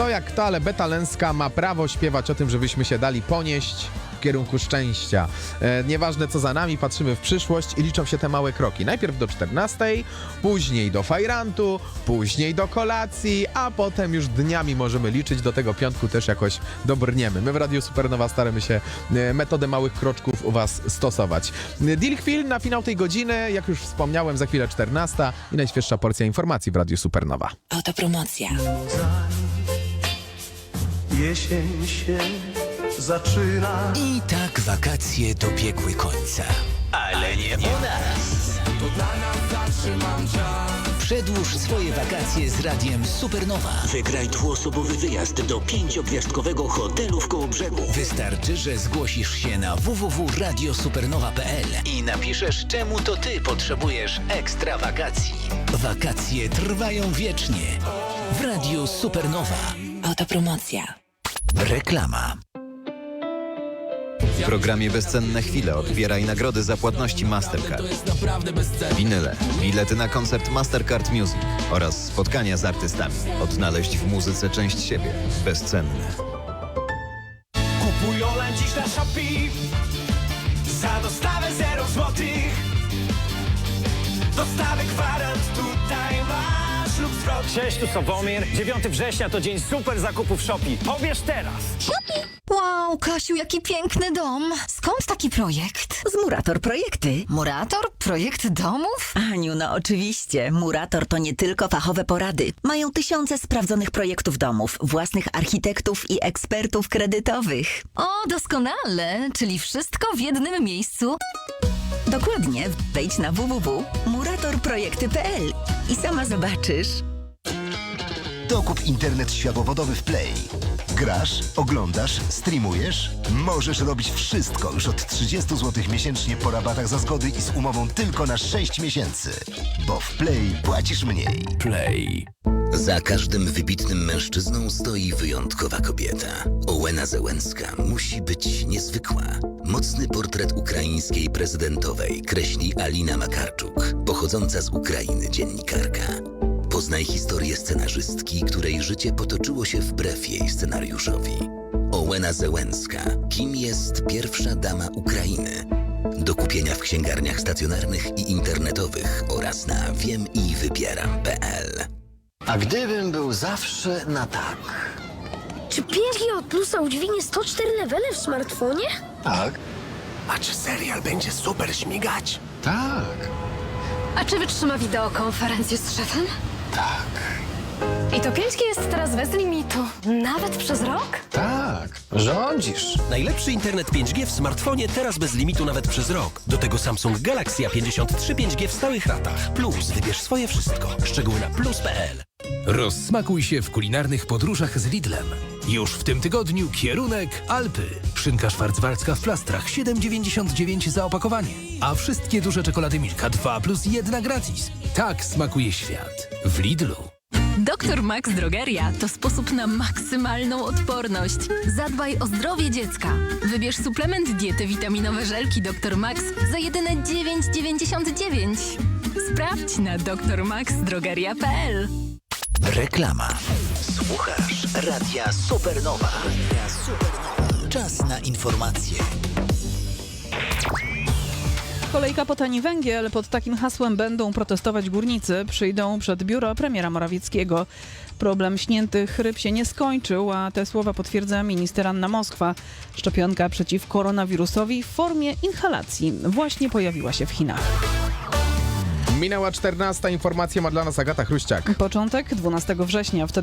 Kto jak kto, ale Beta Lęska ma prawo śpiewać o tym, żebyśmy się dali ponieść w kierunku szczęścia. E, nieważne co za nami, patrzymy w przyszłość i liczą się te małe kroki. Najpierw do 14, później do fajrantu, później do kolacji, a potem już dniami możemy liczyć, do tego piątku też jakoś dobrniemy. My w Radiu Supernowa staramy się e, metodę małych kroczków u Was stosować. E, Deal na finał tej godziny, jak już wspomniałem, za chwilę 14 i najświeższa porcja informacji w Radiu Supernowa. Autopromocja. Jesień się zaczyna. I tak wakacje dobiegły końca. Ale nie u nas. Przedłuż swoje wakacje z radiem Supernowa. Wygraj dwuosobowy wyjazd do pięciogwiazdkowego hotelu w Kołobrzegu. Wystarczy, że zgłosisz się na www.radiosupernowa.pl i napiszesz, czemu to ty potrzebujesz ekstra wakacji. Wakacje trwają wiecznie. W Radiu Supernowa. Autopromocja. Reklama. W programie Bezcenne Chwile odbieraj nagrody za płatności Mastercard. Winyle, bilety na koncert Mastercard Music oraz spotkania z artystami. Odnaleźć w muzyce część siebie. Bezcenne. Kupuj Ola dziś na Shopee. Za dostawę 0 złotych. Dostawę gwarant tutaj lub zwrot. Cześć, tu Sławomir. 9 września to dzień super zakupów w Shopee. Pobierz teraz! Wow, Kasiu, jaki piękny dom. Skąd taki projekt? Z Murator Projekty. Murator? Projekt domów? Aniu, no oczywiście. Murator to nie tylko fachowe porady. Mają tysiące sprawdzonych projektów domów, własnych architektów i ekspertów kredytowych. O, doskonale, czyli wszystko w jednym miejscu. Dokładnie, wejdź na www.muratorprojekty.pl i sama zobaczysz. Dokup internet światłowodowy w Play. Grasz, oglądasz, streamujesz? Możesz robić wszystko już od 30 zł miesięcznie po rabatach za zgody i z umową tylko na 6 miesięcy. Bo w Play płacisz mniej. Play. Za każdym wybitnym mężczyzną stoi wyjątkowa kobieta. Ołena Zełenska musi być niezwykła. Mocny portret ukraińskiej prezydentowej kreśli Alina Makarczuk, pochodząca z Ukrainy dziennikarka. Poznaj historię scenarzystki, której życie potoczyło się wbrew jej scenariuszowi. Ołena Zełenska. Kim jest pierwsza dama Ukrainy? Do kupienia w księgarniach stacjonarnych i internetowych oraz na wiemivybieram.pl A gdybym był zawsze na tak. Czy 5G od plusa udźwignie 104 levele w smartfonie? Tak? A czy serial będzie super śmigać? Tak. A czy wytrzyma wideokonferencję z szefem? Tak. I to 5G jest teraz bez limitu, nawet przez rok? Tak. Rządzisz. Najlepszy internet 5G w smartfonie teraz bez limitu nawet przez rok. Do tego Samsung Galaxy A53 5G w stałych ratach. Plus wybierz swoje wszystko. Szczegóły na plus.pl Rozsmakuj się w kulinarnych podróżach z Lidlem. Już w tym tygodniu kierunek Alpy. Szynka szwarcwaldzka w plastrach 7,99 za opakowanie. A wszystkie duże czekolady Milka 2 plus 1 gratis. Tak smakuje świat. W Lidlu. Doktor Max Drogeria to sposób na maksymalną odporność. Zadbaj o zdrowie dziecka. Wybierz suplement diety witaminowe żelki Dr Max za jedyne 9,99. Sprawdź na drmaxdrogeria.pl. Reklama. Słuchasz Radia Supernowa. Czas na informacje. Kolejka po tani węgiel. Pod takim hasłem będą protestować górnicy. Przyjdą przed biuro premiera Morawieckiego. Problem śniętych ryb się nie skończył, a te słowa potwierdza minister Anna Moskwa. Szczepionka przeciw koronawirusowi w formie inhalacji właśnie pojawiła się w Chinach. Minęła 14. Informacja ma dla nas Agata Chruściak. Początek 12 września. Wtedy